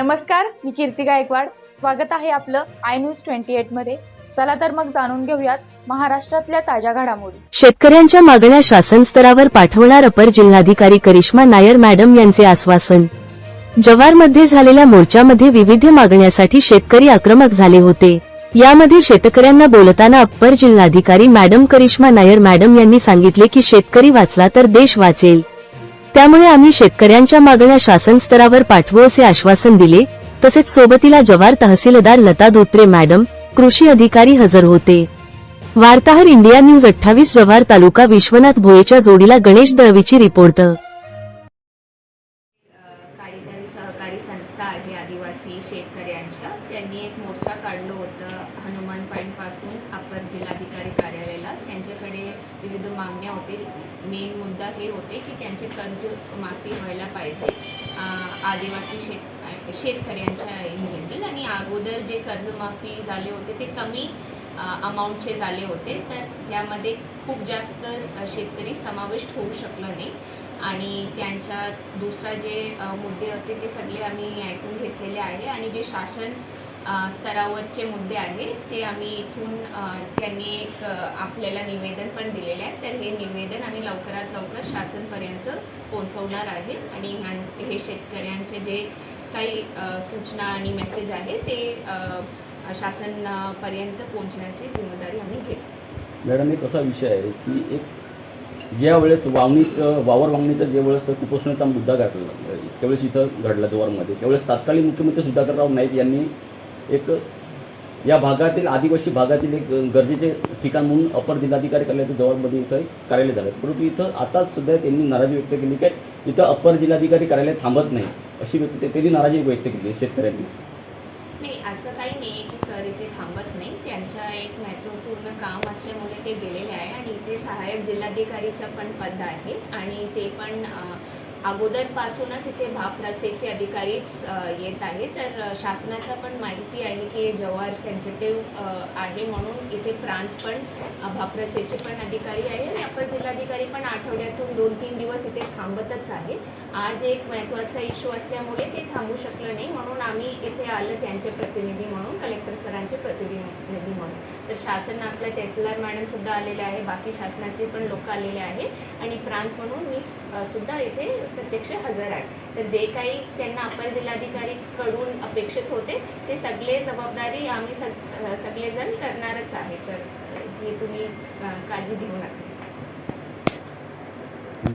नमस्कार मी कीर्ती गायकवाड. स्वागत आहे आपलं आय न्यूज ट्वेंटी एटमध्ये. चला तर मग जाणून घेऊयात महाराष्ट्रातल्या ताज्या घडामोडी. शेतकऱ्यांच्या मागण्या शासन स्तरावर पाठवणार अपर जिल्हाधिकारी करिश्मा नायर मॅडम यांचे आश्वासन. जव्हारमध्ये झालेल्या मोर्चामध्ये विविध मागण्यासाठी शेतकरी आक्रमक झाले होते. यामध्ये शेतकऱ्यांना बोलताना अप्पर जिल्हाधिकारी मॅडम करिश्मा नायर मॅडम यांनी सांगितले की शेतकरी वाचला तर देश वाचेल. त्यामुळे आम्ही शेतकऱ्यांच्या मागण्या शासन स्तरावर पाठवू असे आश्वासन दिले. तसेच सोबतीला जवार तहसीलदार लता धोत्रे मॅडम कृषी अधिकारी हजर होते. वार्ताहर इंडिया न्यूज अठ्ठावीस जव्हार तालुका विश्वनाथ भोयेच्या जोडीला गणेश दळवीची रिपोर्ट. कार्यकारी सहकारी संस्था आहे आदिवासी शेतकऱ्यांच्या. त्यांनी एक मोर्चा काढलं होतं. हनुमान पॉईंटपासून अपर जिल्हाधिकारी होता त्यांच्याकडे विविध मागण्या होते मेन मुद्दा हे होते की त्यांचे कर्ज माफी व्हायला पाहिजे. आदिवासी शेत शेतकऱ्यांच्या निगडीत आणि अगोदर जे कर्जमाफी झाले होते ते कमी अमाऊंटचे झाले होते. तर त्यामध्ये खूप जास्त शेतकरी समाविष्ट होऊ शकलं नाही. आणि त्यांच्या दुसरा जे मुद्दे होते ते सगळे आम्ही ऐकून घेतलेले आहे. आणि जे शासन स्तरावरचे मुद्दे आहेत. ते आम्ही इथून त्यांनी एक आपल्याला निवेदन पण दिलेलं आहे. तर हे निवेदन आम्ही लवकरात लवकर शासनपर्यंत पोहोचवणार आहे. आणि हे शेतकऱ्यांचे जे काही सूचना आणि मेसेज आहे ते शासनपर्यंत पोहोचण्याची जिम्मेदारी आम्ही घेतो. मॅडम एक असा विषय आहे की एक ज्या वेळेस वावणीचं वावर वावणीचा ज्या वेळेस कुपोषणाचा मुद्दा घडला त्यावेळेस इथं घडला जोरमध्ये त्यावेळेस तात्कालिक मुख्यमंत्री सुधाकरराव नाईक यांनी एक या भागातील आदिवासी भागातील एक गरजेचे ठिकाण म्हणून अपर जिल्हाधिकारी कार्यालयाचं जवळमध्ये इथं कार्यालय झालं. परंतु इथं आताच सुद्धा त्यांनी नाराजी व्यक्त केली की इथं अपर जिल्हाधिकारी कार्यालय थांबत नाही अशी व्यक्त त्यांनी नाराजी व्यक्त केली शेतकऱ्यांनी. नाही असं काही नाही की सर इथे थांबत नाही. त्यांचं एक महत्त्वपूर्ण काम असल्यामुळे ते गेलेले आहे आणि इथे सहाय्यक जिल्हाधिकारीचं पण पद आहे आणि ते पण अगोदरपासूनच इथे भापरसेचे अधिकारीच येत आहे. तर शासनाचा पण माहिती आहे की जव्हार सेन्सिटिव्ह आहे म्हणून इथे प्रांत पण भापरसेचे पण अधिकारी आहे. आणि अपर जिल्हाधिकारी पण आठवड्यातून दोन तीन दिवस इथे थांबतच आहे. आज एक महत्त्वाचा इश्यू असल्यामुळे ते थांबू शकलं नाही. म्हणून आम्ही इथे आलं त्यांचे प्रतिनिधी म्हणून कलेक्टर सरांचे प्रतिनिधी म्हणून. तर शासन आपल्या तहसीलदार मॅडमसुद्धा आलेले आहे. बाकी शासनाचे पण लोक आलेले आहे. आणि प्रांत म्हणून मी सुद्धा इथे प्रत्यक्ष हजर आहे. तर जे काही त्यांना अपर जिल्हाधिकारीकडून अपेक्षित होते ते सगळे जबाबदारी आम्ही सग सगळेजण करणारच आहे. तर ही हे तुम्ही काळजी घेऊ नका.